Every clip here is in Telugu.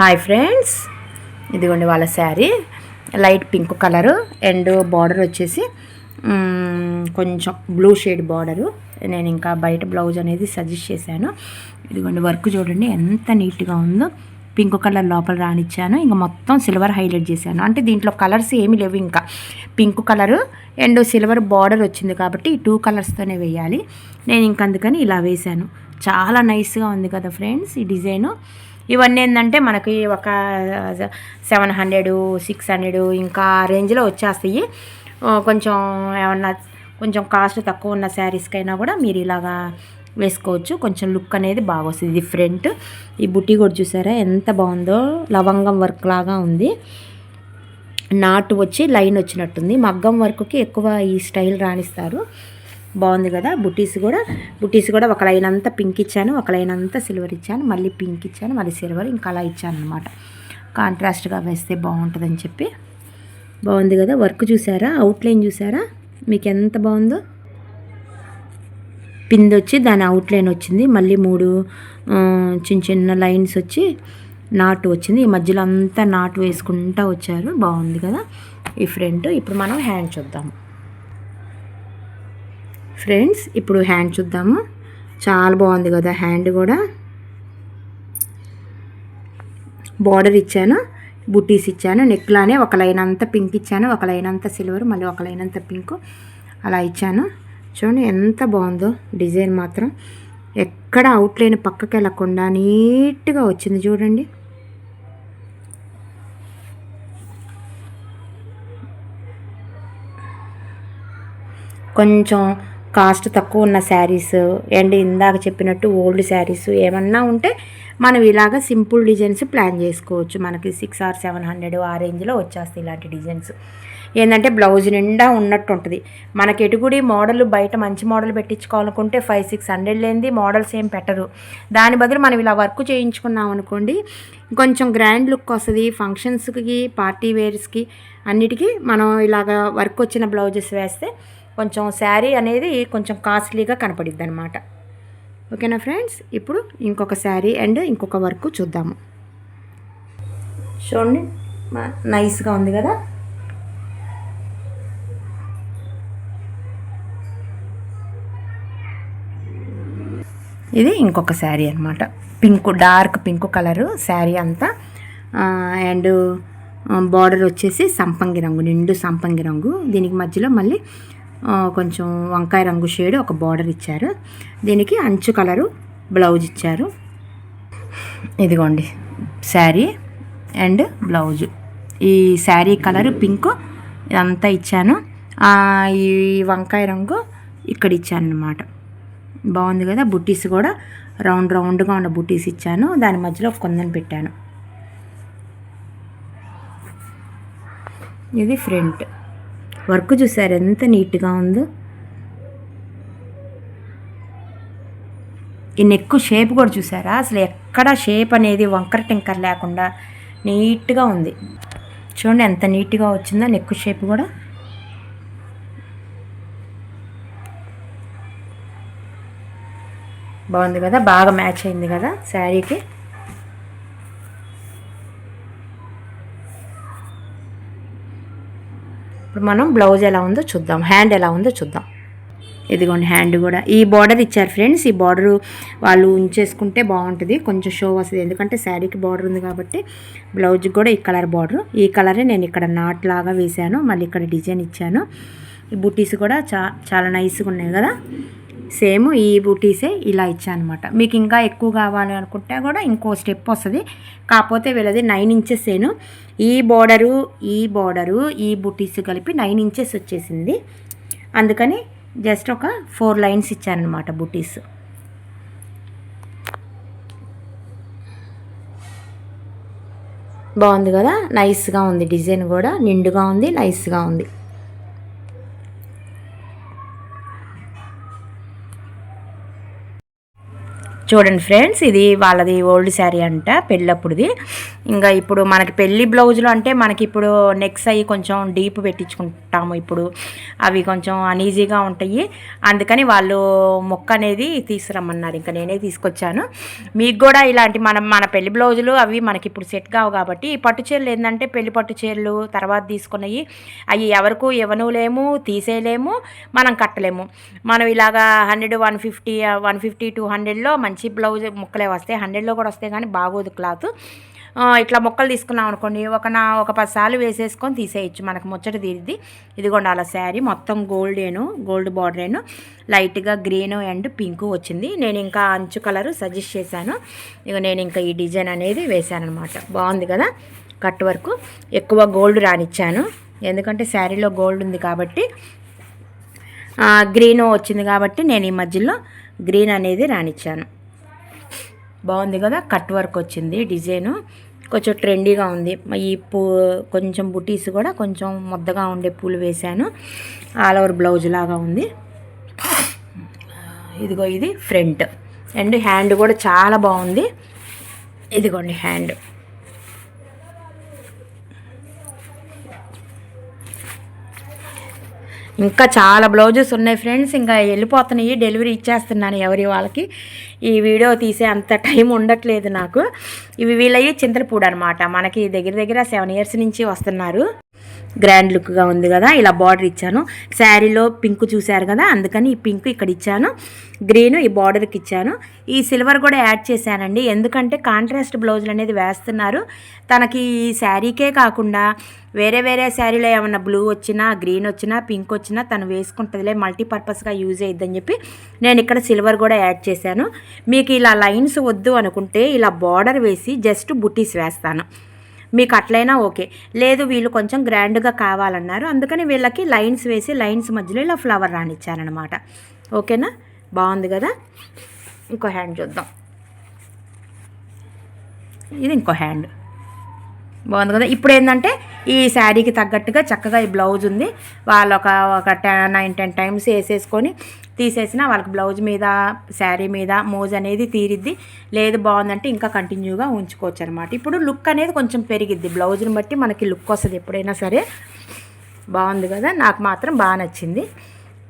హాయ్ ఫ్రెండ్స్ ఇదిగోండి వాళ్ళ sari. Light pink colour and border వచ్చేసి కొంచెం బ్లూ షేడ్ బార్డరు నేను ఇంకా బయట బ్లౌజ్ అనేది సజెస్ట్ చేశాను. ఇదిగోండి వర్క్ చూడండి ఎంత నీట్గా ఉందో. పింక్ కలర్ లోపల రానిచ్చాను ఇంకా మొత్తం సిల్వర్ హైలైట్ చేశాను. అంటే దీంట్లో కలర్స్ ఏమీ లేవు ఇంకా. Pink colour and silver border వచ్చింది కాబట్టి ఈ టూ కలర్స్తోనే వేయాలి. నేను ఇంక అందుకని ఇలా వేశాను. చాలా నైస్గా ఉంది కదా ఫ్రెండ్స్ ఈ డిజైను. ఇవన్నీ ఏంటంటే మనకి ఒక సెవెన్ హండ్రెడ్ సిక్స్ హండ్రెడ్ ఇంకా రేంజ్లో వచ్చేస్తాయి. కొంచెం ఏమన్నా కొంచెం కాస్ట్ తక్కువ ఉన్న శారీస్కైనా కూడా మీరు ఇలాగా వేసుకోవచ్చు. కొంచెం లుక్ అనేది బాగా వస్తుంది డిఫరెంట్. ఈ బుట్టి కూడా చూసారా ఎంత బాగుందో. లవంగం వర్క్ లాగా ఉంది. నాటు వచ్చి లైన్ వచ్చినట్టుంది. మగ్గం వర్క్కి ఎక్కువ ఈ స్టైల్ రాణిస్తారు. బాగుంది కదా? బుటీస్ కూడా. బుటీస్ కూడా ఒక లైన్ అంతా పింక్ ఇచ్చాను ఒక లైన్ అంతా సిల్వర్ ఇచ్చాను మళ్ళీ పింక్ ఇచ్చాను మళ్ళీ సిల్వర్ ఇంకా అలా ఇచ్చాను అనమాట కాంట్రాస్ట్గా వేస్తే బాగుంటుందని చెప్పి. బాగుంది కదా? వర్క్ చూసారా? అవుట్లైన్ చూసారా? మీకు ఎంత బాగుందో? పింది వచ్చి దాని అవుట్లైన్ వచ్చింది. మళ్ళీ మూడు చిన్న చిన్న లైన్స్ వచ్చి నాటు వచ్చింది. ఈ మధ్యలో అంతా నాటు వేసుకుంటా వచ్చారు. బాగుంది కదా? ఈ ఫ్రంట్ ఇప్పుడు మనం హ్యాండ్ చూద్దాము. ఫ్రెండ్స్ ఇప్పుడు హ్యాండ్ చూద్దాము. చాలా బాగుంది కదా హ్యాండ్ కూడా. బార్డర్ ఇచ్చాను బుటీస్ ఇచ్చాను నెక్లానే ఒక లైన్ అంతా పింక్ ఇచ్చాను ఒక లైన్ అంతా సిల్వర్ మళ్ళీ ఒక లైన్ అంతా పింక్ అలా ఇచ్చాను. చూడండి ఎంత బాగుందో డిజైన్ మాత్రం. ఎక్కడ అవుట్లైన్ పక్కకి వెళ్ళకుండా నీట్గా వచ్చింది చూడండి. కొంచెం కాస్ట్ తక్కువ ఉన్న శారీస్ అండ్ ఇందాక చెప్పినట్టు ఓల్డ్ శారీస్ ఏమన్నా ఉంటే మనం ఇలాగ సింపుల్ డిజైన్స్ ప్లాన్ చేసుకోవచ్చు. మనకి సిక్స్ ఆర్ సెవెన్ హండ్రెడ్ ఆ రేంజ్లో వచ్చేస్తాయి ఇలాంటి డిజైన్స్. ఏంటంటే బ్లౌజ్ నిండా ఉన్నట్టు ఉంటుంది. మనకి ఎటుగుడి మోడల్ బయట మంచి మోడల్ పెట్టించుకోవాలనుకుంటే ఫైవ్ సిక్స్ హండ్రెడ్ లేనిది మోడల్స్ ఏం పెట్టరు. దాని బదులు మనం ఇలా వర్క్ చేయించుకున్నాం అనుకోండి కొంచెం గ్రాండ్ లుక్ వస్తుంది. ఫంక్షన్స్కి పార్టీ వేర్స్కి అన్నిటికీ మనం ఇలాగ వర్క్ వచ్చిన బ్లౌజెస్ వేస్తే కొంచెం శారీ అనేది కొంచెం కాస్ట్లీగా కనపడిద్ది అనమాట ఓకేనా ఫ్రెండ్స్? ఇప్పుడు ఇంకొక శారీ అండ్ ఇంకొక వర్క్ చూద్దాము. చూడండి నైస్గా ఉంది కదా? ఇది ఇంకొక శారీ అనమాట pink dark pink colour sari అంతా. అండ్ బార్డర్ వచ్చేసి సంపంగి రంగు నిండు సంపంగి రంగు. దీనికి మధ్యలో మళ్ళీ కొంచెం వంకాయ రంగు షేడ్ ఒక బార్డర్ ఇచ్చారు. దీనికి అంచు కలరు బ్లౌజ్ ఇచ్చారు. ఇదిగోండి శారీ అండ్ బ్లౌజు. ఈ శారీ కలరు పింక్ ఇదంతా ఇచ్చాను. ఈ వంకాయ రంగు ఇక్కడ ఇచ్చాను అనమాట బాగుంది కదా బుట్టీస్ కూడా. రౌండ్ రౌండ్గా ఉన్న బుట్టీస్ ఇచ్చాను. దాని మధ్యలో ఒక కొందని పెట్టాను. ఇది ఫ్రంట్. వర్క్ చూసారు? ఎంత నీట్గా ఉందో. ఈ నెక్ షేప్ కూడా చూసారా? అసలు ఎక్కడ షేప్ అనేది వంకర టింకర్ లేకుండా నీట్గా ఉంది. చూడండి ఎంత నీట్గా వచ్చిందో నెక్ షేప్ కూడా. బాగుంది కదా? బాగా మ్యాచ్ అయింది కదా శారీకి. ఇప్పుడు మనం బ్లౌజ్ ఎలా ఉందో చూద్దాం. హ్యాండ్ ఎలా ఉందో చూద్దాం. ఇదిగోండి హ్యాండ్ కూడా. ఈ బార్డర్ ఇచ్చారు ఫ్రెండ్స్. ఈ బార్డర్ వాళ్ళు ఉంచేసుకుంటే బాగుంటుంది. కొంచెం షో వస్తుంది. ఎందుకంటే శారీకి బార్డర్ ఉంది కాబట్టి బ్లౌజ్కి కూడా ఈ కలర్ బార్డర్. ఈ కలరే నేను ఇక్కడ నాట్ లాగా వేశాను. మళ్ళీ ఇక్కడ డిజైన్ ఇచ్చాను. ఈ బుటీస్ కూడా చా చాలా నైస్గా ఉన్నాయి కదా. సేమ్ ఈ బూటీసే ఇలా ఇచ్చాను అనమాట మీకు ఇంకా ఎక్కువ కావాలి అనుకుంటే కూడా ఇంకో స్టెప్ వస్తుంది. కాకపోతే వీళ్ళది నైన్ ఇంచెస్ ఏను. ఈ బోర్డరు ఈ బోర్డరు ఈ బుటీస్ కలిపి నైన్ ఇంచెస్ వచ్చేసింది. అందుకని జస్ట్ ఒక ఫోర్ లైన్స్ ఇచ్చానమాట బుటీస్. బాగుంది కదా? నైస్గా ఉంది డిజైన్ కూడా. నిండుగా ఉంది నైస్గా ఉంది. చూడండి ఫ్రెండ్స్ ఇది వాళ్ళది ఓల్డ్ శారీ అంట పెళ్ళప్పుడుది. ఇంకా ఇప్పుడు మనకి పెళ్ళి బ్లౌజులు అంటే మనకి ఇప్పుడు నెక్స్ అవి కొంచెం డీప్ పెట్టించుకుంటాము ఇప్పుడు. అవి కొంచెం అనీజీగా ఉంటాయి. అందుకని వాళ్ళు మొక్క అనేది తీసుకురమ్మన్నారు. ఇంకా నేనే తీసుకొచ్చాను. మీకు కూడా ఇలాంటి మనం మన పెళ్ళి బ్లౌజులు అవి మనకి ఇప్పుడు సెట్ కావు కాబట్టి ఈ పట్టు చీరలు ఏంటంటే పెళ్ళి పట్టు చీరలు తర్వాత తీసుకున్నవి అవి ఎవరికి ఇవ్వనులేము తీసేయలేము మనం కట్టలేము. మనం ఇలాగా hundred one fifty one fifty two హండ్రెడ్లో మంచి బ్లౌజ్ ముక్కలే వస్తాయి. హండ్రెడ్లో కూడా వస్తాయి కానీ బాగోదు క్లాత్. ఇట్లా మొక్కలు తీసుకున్నాం అనుకోండి ఒక నా ఒక పది సార్లు వేసేసుకొని తీసేయచ్చు. మనకు ముచ్చట తీరిద్ది. ఇదిగోండి అలా శారీ మొత్తం గోల్డేను గోల్డ్ బార్డరేను లైట్గా గ్రీన్ అండ్ పింక్ వచ్చింది. నేను ఇంకా అంచు కలరు సజెస్ట్ చేశాను. ఇక నేను ఇంకా ఈ డిజైన్ అనేది వేశాను అనమాట బాగుంది కదా కట్ వరకు. ఎక్కువ గోల్డ్ రానిచ్చాను. ఎందుకంటే శారీలో గోల్డ్ ఉంది కాబట్టి గ్రీన్ వచ్చింది కాబట్టి నేను ఈ మధ్యలో గ్రీన్ అనేది రానిచ్చాను. బాగుంది కదా కట్ వర్క్ వచ్చింది డిజైను. కొంచెం ట్రెండీగా ఉంది. ఈ పూ కొంచెం బుటీస్ కూడా కొంచెం ముద్దగా ఉండే పూలు వేశాను. ఆల్ ఓవర్ బ్లౌజ్ లాగా ఉంది. ఇదిగో ఇది ఫ్రంట్. అండ్ హ్యాండ్ కూడా చాలా బాగుంది. ఇదిగోండి హ్యాండ్. ఇంకా చాలా బ్లౌజెస్ ఉన్నాయి ఫ్రెండ్స్. ఇంకా వెళ్ళిపోతున్నాయి డెలివరీ ఇచ్చేస్తున్నాను ఎవరి వాళ్ళకి. ఈ వీడియో తీసే అంత టైం ఉండట్లేదు నాకు. ఇవి వీళ్ళయ్యి చింతలపూడి అనమాట మనకి దగ్గర దగ్గర సెవెన్ ఇయర్స్ నుంచి వస్తున్నారు. గ్రాండ్ లుక్గా ఉంది కదా ఇలా బార్డర్ ఇచ్చాను. శారీలో పింక్ చూశారు కదా అందుకని ఈ పింక్ ఇక్కడ ఇచ్చాను. గ్రీన్ ఈ బార్డర్కి ఇచ్చాను. ఈ సిల్వర్ కూడా యాడ్ చేశానండి. ఎందుకంటే కాంట్రాస్ట్ బ్లౌజులు అనేది వేస్తున్నారు. తనకి ఈ శారీకే కాకుండా వేరే వేరే శారీలో ఏమన్నా బ్లూ వచ్చినా గ్రీన్ వచ్చినా పింక్ వచ్చినా తను వేసుకుంటుందిలే మల్టీపర్పస్గా యూజ్ అయ్యిద్దని చెప్పి నేను ఇక్కడ సిల్వర్ కూడా యాడ్ చేశాను. మీకు ఇలా లైన్స్ వద్దు అనుకుంటే ఇలా బార్డర్ వేసి జస్ట్ బుటీస్ వేస్తాను. మీకు అట్లయినా ఓకే. లేదు వీళ్ళు కొంచెం గ్రాండ్గా కావాలన్నారు. అందుకని వీళ్ళకి లైన్స్ వేసి లైన్స్ మధ్యలో ఇలా ఫ్లవర్ రానిచ్చారనమాట ఓకేనా? బాగుంది కదా? ఇంకో హ్యాండ్ చూద్దాం. ఇది ఇంకో హ్యాండ్. బాగుంది కదా? ఇప్పుడు ఏంటంటే ఈ శారీకి తగ్గట్టుగా చక్కగా ఈ బ్లౌజ్ ఉంది. వాళ్ళు ఒక ఒక టెన్ నైన్ టెన్ టైమ్స్ వేసేసుకొని తీసేసిన వాళ్ళకి బ్లౌజ్ మీద శారీ మీద మోజ్ అనేది తీరిద్ది. లేదు బాగుందంటే ఇంకా కంటిన్యూగా ఉంచుకోవచ్చు అనమాట ఇప్పుడు లుక్ అనేది కొంచెం పెరిగిద్ది. బ్లౌజ్ని బట్టి మనకి లుక్ వస్తుంది ఎప్పుడైనా సరే. బాగుంది కదా? నాకు మాత్రం బాగా నచ్చింది.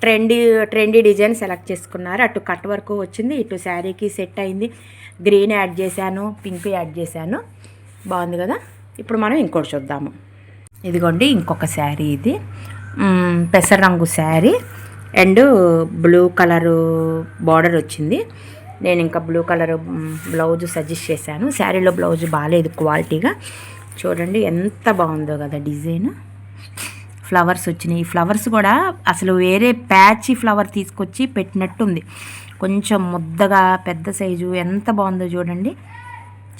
ట్రెండీ ట్రెండీ డిజైన్ సెలెక్ట్ చేసుకున్నారు. అటు కట్ వర్క్ వచ్చింది ఇటు శారీకి సెట్ అయింది. గ్రీన్ యాడ్ చేశాను పింక్ యాడ్ చేశాను. బాగుంది కదా? ఇప్పుడు మనం ఇంకోటి చూద్దాము. ఇదిగోండి ఇంకొక శారీ ఇది. పెసర రంగు sari. And blue colour border వచ్చింది. నేను ఇంకా బ్లూ కలర్ బ్లౌజ్ సజెస్ట్ చేశాను. శారీలో బ్లౌజ్ బాగాలేదు క్వాలిటీగా. చూడండి ఎంత బాగుందో కదా డిజైన్. ఫ్లవర్స్ వచ్చినాయి. ఈ ఫ్లవర్స్ కూడా అసలు వేరే ప్యాచీ ఫ్లవర్ తీసుకొచ్చి పెట్టినట్టుంది. కొంచెం ముద్దగా పెద్ద సైజు ఎంత బాగుందో చూడండి.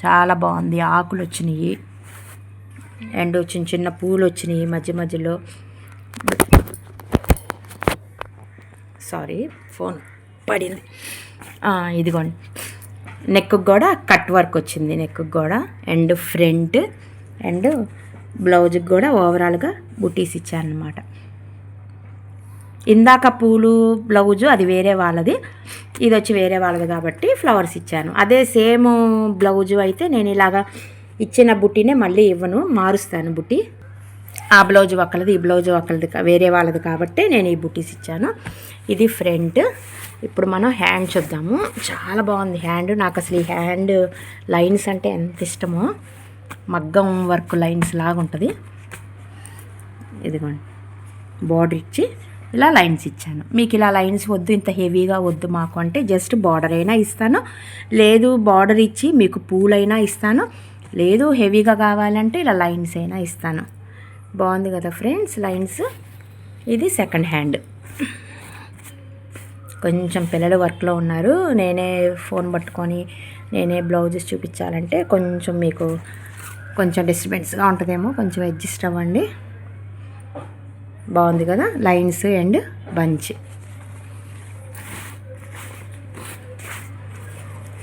చాలా బాగుంది. ఆకులు వచ్చినాయి. అండ్ చిన్న చిన్న పూలు వచ్చినాయి మధ్య మధ్యలో. సారీ ఫోన్ పడింది. ఇదిగోండి. నెక్ కూడా కట్ వర్క్ వచ్చింది నెక్ కూడా అండ్ ఫ్రంట్ అండ్ బ్లౌజ్కి కూడా ఓవరాల్గా బుటీస్ ఇచ్చారనమాట ఇందాక పూలు బ్లౌజు అది వేరే వాళ్ళది. ఇది వచ్చి వేరే వాళ్ళది కాబట్టి ఫ్లవర్స్ ఇచ్చాను. అదే సేమ్ బ్లౌజు అయితే నేను ఇలాగా ఇచ్చిన బుట్టినే మళ్ళీ ఇవ్వను మారుస్తాను బుట్టి. ఆ బ్లౌజ్ ఒకళ్ళది ఈ బ్లౌజ్ ఒకళ్ళది వేరే వాళ్ళది కాబట్టి నేను ఈ బుట్టీస్ ఇచ్చాను. ఇది ఫ్రంట్. ఇప్పుడు మనం హ్యాండ్ చూద్దాము. చాలా బాగుంది హ్యాండ్. నాకు అసలు ఈ హ్యాండ్ లైన్స్ అంటే ఎంత ఇష్టమో. మగ్గం వర్క్ లైన్స్ లాగా ఉంటుంది. ఇదిగోండి. బార్డర్ ఇచ్చి ఇలా లైన్స్ ఇచ్చాను. మీకు ఇలా లైన్స్ వద్దు ఇంత హెవీగా వద్దు మాకు అంటే జస్ట్ బార్డర్ అయినా ఇస్తాను. లేదు బార్డర్ ఇచ్చి మీకు పూలైనా ఇస్తాను. లేదు హెవీగా కావాలంటే ఇలా లైన్స్ అయినా ఇస్తాను. బాగుంది కదా ఫ్రెండ్స్ లైన్స్. ఇది సెకండ్ హ్యాండ్. కొంచెం పిల్లలు వర్క్లో ఉన్నారు. నేనే ఫోన్ పట్టుకొని నేనే బ్లౌజెస్ చూపించాలంటే కొంచెం మీకు కొంచెం డిస్టర్బెన్స్గా ఉంటుందేమో కొంచెం అడ్జస్ట్ అవ్వండి. బాగుంది కదా? Lines and bunch.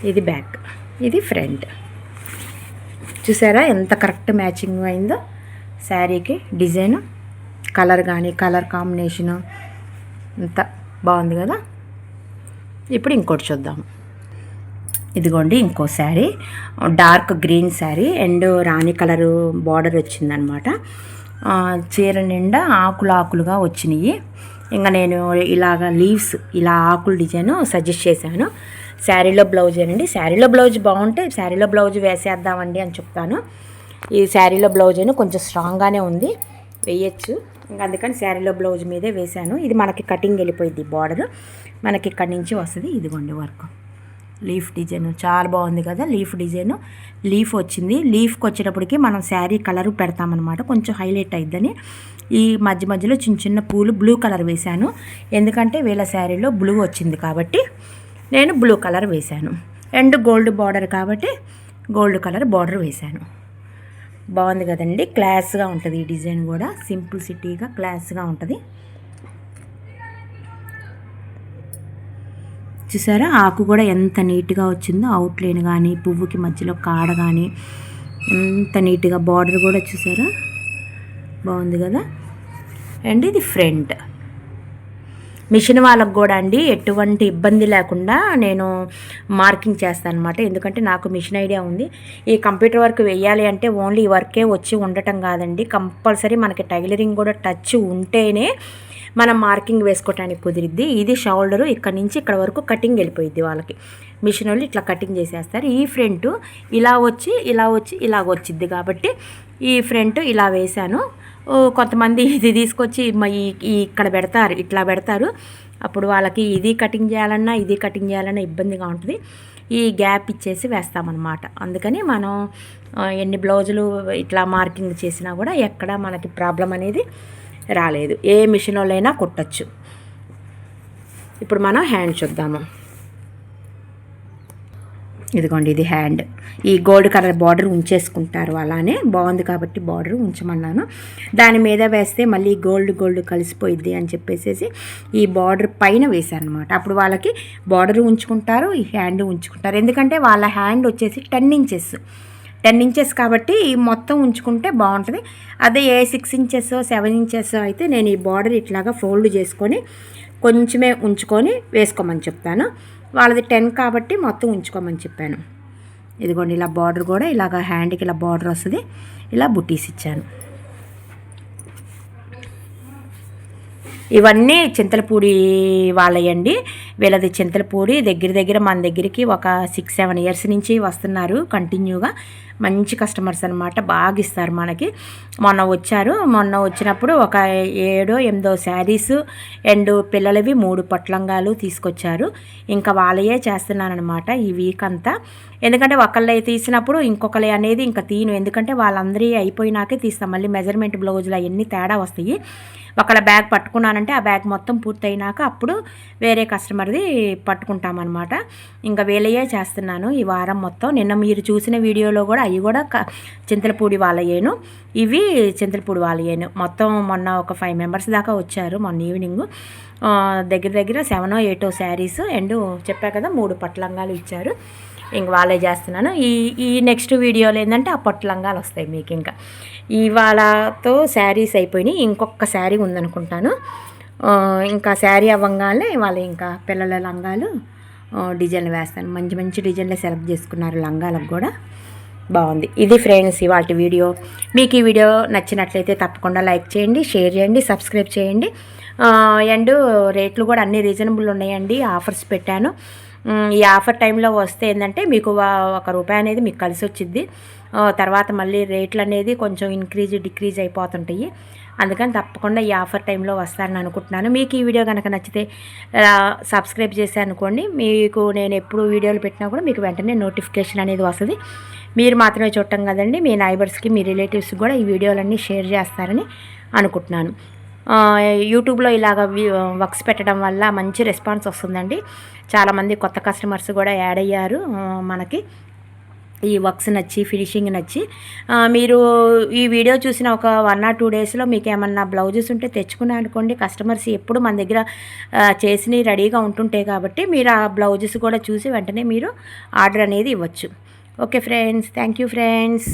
ఇది బ్యాక్. ఇది ఫ్రంట్. చూసారా ఎంత కరెక్ట్ మ్యాచింగ్ అయిందో? శారీకి డిజైన్ కలర్ కానీ కలర్ కాంబినేషను అంత బాగుంది కదా? ఇప్పుడు ఇంకోటి చూద్దాం. ఇదిగోండి ఇంకో sari. Dark green sari. And Rani colour border వచ్చిందనమాట. చీర నిండా ఆకులు ఆకులుగా వచ్చినాయి. ఇంకా నేను ఇలాగ లీవ్స్ ఇలా ఆకులు డిజైన్ సజెస్ట్ చేశాను. శారీలో బ్లౌజ్ అండి శారీలో బ్లౌజ్ బాగుంటే శారీలో బ్లౌజ్ వేసేద్దామండి అని చెప్తాను. ఈ శారీలో బ్లౌజ్ అయినా కొంచెం స్ట్రాంగ్గానే ఉంది. వేయచ్చు. ఇంకా అందుకని శారీలో బ్లౌజ్ మీదే వేశాను. ఇది మనకి కటింగ్ వెళ్ళిపోయింది బార్డర్. మనకి ఇక్కడి నుంచి వస్తుంది. ఇదిగోండి వర్క్. Leaf design. చాలా బాగుంది కదా లీఫ్ డిజైన్. లీఫ్ వచ్చింది. లీఫ్కి వచ్చేటప్పటికి మనం శారీ కలర్ పెడతామన్నమాట. కొంచెం హైలైట్ అయిద్దని. ఈ మధ్య మధ్యలో చిన్న చిన్న పూలు బ్లూ కలర్ వేశాను. ఎందుకంటే వీళ్ళ శారీలో బ్లూ వచ్చింది కాబట్టి నేను బ్లూ కలర్ వేశాను. అండ్ గోల్డ్ బార్డర్ కాబట్టి గోల్డ్ కలర్ బార్డర్ వేశాను. బాగుంది కదండి. క్లాస్గా ఉంటుంది ఈ డిజైన్ కూడా. సింపుల్ సిటీగా క్లాస్గా ఉంటుంది. చూసారా? ఆకు కూడా ఎంత నీట్గా వచ్చిందో. అవుట్లైన్ కానీ పువ్వుకి మధ్యలో కాడ కానీ ఎంత నీట్గా. బార్డర్ కూడా చూసారా? బాగుంది కదా? అండ్ ఇది ఫ్రంట్. మిషన్ వాళ్ళకు కూడా అండి ఎటువంటి ఇబ్బంది లేకుండా నేను మార్కింగ్ చేస్తాను అనమాట ఎందుకంటే నాకు మిషన్ ఐడియా ఉంది. ఈ కంప్యూటర్ వర్క్ వేయాలి అంటే ఓన్లీ ఈ వర్కే వచ్చి ఉండటం కాదండి. కంపల్సరీ మనకి టైలరింగ్ కూడా టచ్ ఉంటేనే మనం మార్కింగ్ వేసుకోవటానికి కుదిరిద్ది. ఇది షోల్డరు ఇక్కడ నుంచి ఇక్కడ వరకు కటింగ్ వెళ్ళిపోయిద్ది వాళ్ళకి. మిషన్ వాళ్ళు ఇట్లా కటింగ్ చేసేస్తారు. ఈ ఫ్రంట్ ఇలా వచ్చి ఇలా వచ్చి ఇలా వచ్చిద్ది కాబట్టి ఈ ఫ్రంట్ ఇలా వేశాను. కొంతమంది ఇది తీసుకొచ్చి ఈ ఇక్కడ పెడతారు ఇట్లా పెడతారు. అప్పుడు వాళ్ళకి ఇది కటింగ్ చేయాలన్నా ఇది కటింగ్ చేయాలన్నా ఇబ్బందిగా ఉంటుంది. ఈ గ్యాప్ ఇచ్చేసి వేస్తామన్నమాట. అందుకని మనం ఎన్ని బ్లౌజులు ఇట్లా మార్కింగ్ చేసినా కూడా ఎక్కడ మనకి ప్రాబ్లం అనేది రాలేదు. ఏ మిషన్ వాళ్ళైనా కుట్టచ్చు. ఇప్పుడు మనం హ్యాండ్ చూద్దాము. ఇదిగోండి ఇది హ్యాండ్. ఈ గోల్డ్ కలర్ బార్డర్ ఉంచేసుకుంటారు అలానే. బాగుంది కాబట్టి బార్డర్ ఉంచమన్నాను. దాని మీద వేస్తే మళ్ళీ గోల్డ్ గోల్డ్ కలిసిపోయిద్ది అని చెప్పేసి ఈ బార్డర్ పైన వేశాను అనమాట అప్పుడు వాళ్ళకి బార్డర్ ఉంచుకుంటారు ఈ హ్యాండ్ ఉంచుకుంటారు. ఎందుకంటే వాళ్ళ హ్యాండ్ వచ్చేసి టెన్ ఇంచెస్. టెన్ ఇంచెస్ కాబట్టి మొత్తం ఉంచుకుంటే బాగుంటుంది. అదే ఏ సిక్స్ ఇంచెస్ సెవెన్ ఇంచెస్ అయితే నేను ఈ బార్డర్ ఇట్లాగా ఫోల్డ్ చేసుకొని కొంచెమే ఉంచుకొని వేసుకోమని చెప్తాను. వాళ్ళది టెన్ కాబట్టి మొత్తం ఉంచుకోమని చెప్పాను. ఇదిగోండి ఇలా బార్డర్ కూడా ఇలాగ హ్యాండ్కి ఇలా బార్డర్ వస్తుంది. ఇలా బుటీస్ ఇచ్చాను. ఇవన్నీ చింతలపూడి వాళ్ళయండి. వీళ్ళది చింతలపూడి దగ్గర దగ్గర మన దగ్గరికి ఒక సిక్స్ సెవెన్ ఇయర్స్ నుంచి వస్తున్నారు కంటిన్యూగా మంచి కస్టమర్స్ అనమాట బాగా ఇస్తారు మనకి. మొన్న వచ్చారు. మొన్న వచ్చినప్పుడు ఒక ఏడో ఎనిమిదో శారీస్ అండ్ పిల్లలవి మూడు పట్లంగాలు తీసుకొచ్చారు. ఇంకా వాళ్ళయే చేస్తున్నానమాట ఈ వీక్ అంతా. ఎందుకంటే ఒకళ్ళే తీసినప్పుడు ఇంకొకళ్ళే అనేది ఇంకా తీను ఎందుకంటే వాళ్ళందరి అయిపోయినాకే తీస్తాం. మళ్ళీ మెజర్మెంట్ బ్లౌజులు అవన్నీ తేడా వస్తాయి. ఒకళ్ళ బ్యాగ్ పట్టుకున్నానంటే ఆ బ్యాగ్ మొత్తం పూర్తయినాక అప్పుడు వేరే కస్టమర్ది పట్టుకుంటామన్నమాట. ఇంకా వేలయే చేస్తున్నాను ఈ వారం మొత్తం. నిన్న మీరు చూసిన వీడియోలో కూడా అవి కూడా చింతలపూడి వాళ్ళయ్యేను ఇవి చింతలపూడి వాళ్ళయ్యేను మొత్తం మొన్న ఒక ఫైవ్ మెంబర్స్ దాకా వచ్చారు మొన్న ఈవినింగ్. దగ్గర దగ్గర సెవెనో ఎయిటో శారీస్ అండ్ చెప్పా కదా మూడు పట్లంగాలు ఇచ్చారు. ఇంక వాళ్ళే చేస్తున్నాను. ఈ ఈ నెక్స్ట్ వీడియోలో ఏంటంటే ఆ పట్టు లంగాలు వస్తాయి మీకు ఇంకా. ఇవాళతో శారీస్ అయిపోయినాయి. ఇంకొక శారీ ఉందనుకుంటాను. ఇంకా శారీ అవ్వంగానే వాళ్ళు ఇంకా పిల్లల లంగాలు డిజైన్లు వేస్తాను. మంచి మంచి డిజైన్లు సెలెక్ట్ చేసుకున్నారు లంగాలకు కూడా. బాగుంది. ఇది ఫ్రెండ్స్ ఇవాటి వీడియో. మీకు ఈ వీడియో నచ్చినట్లయితే తప్పకుండా లైక్ చేయండి షేర్ చేయండి సబ్స్క్రైబ్ చేయండి. అండ్ రేట్లు కూడా అన్ని రీజనబుల్ ఉన్నాయండి. ఆఫర్స్ పెట్టాను. ఈ ఆఫర్ టైంలో వస్తే ఏంటంటే మీకు ఒక రూపాయి అనేది మీకు కలిసి వచ్చింది తర్వాత మళ్ళీ రేట్లు అనేది కొంచెం ఇంక్రీజ్ డిక్రీజ్ అయిపోతుంటాయి. అందుకని తప్పకుండా ఈ ఆఫర్ టైంలో వస్తారని అనుకుంటున్నాను. మీకు ఈ వీడియో కనుక నచ్చితే సబ్స్క్రైబ్ చేశాను అనుకోండి మీకు నేను ఎప్పుడు వీడియోలు పెట్టినా కూడా మీకు వెంటనే నోటిఫికేషన్ అనేది వస్తుంది. మీరు మాత్రమే చూడటం కదండి మీ నైబర్స్కి మీ రిలేటివ్స్కి కూడా ఈ వీడియోలన్నీ షేర్ చేస్తారని అనుకుంటున్నాను. యూట్యూబ్లో ఇలాగ వర్క్స్ పెట్టడం వల్ల మంచి రెస్పాన్స్ వస్తుందండి. చాలామంది కొత్త కస్టమర్స్ కూడా యాడ్ అయ్యారు మనకి. ఈ వర్క్స్ నచ్చి ఫినిషింగ్ నచ్చి. మీరు ఈ వీడియో చూసిన ఒక వన్ ఆర్ టూ డేస్లో మీకు ఏమన్నా బ్లౌజెస్ ఉంటే తెచ్చుకున్నా అనుకోండి. కస్టమర్స్ ఎప్పుడు మన దగ్గర చేసినవి రెడీగా ఉంటుంటాయి కాబట్టి మీరు ఆ బ్లౌజెస్ కూడా చూసి వెంటనే మీరు ఆర్డర్ అనేది ఇవ్వచ్చు. Okay friends thank you friends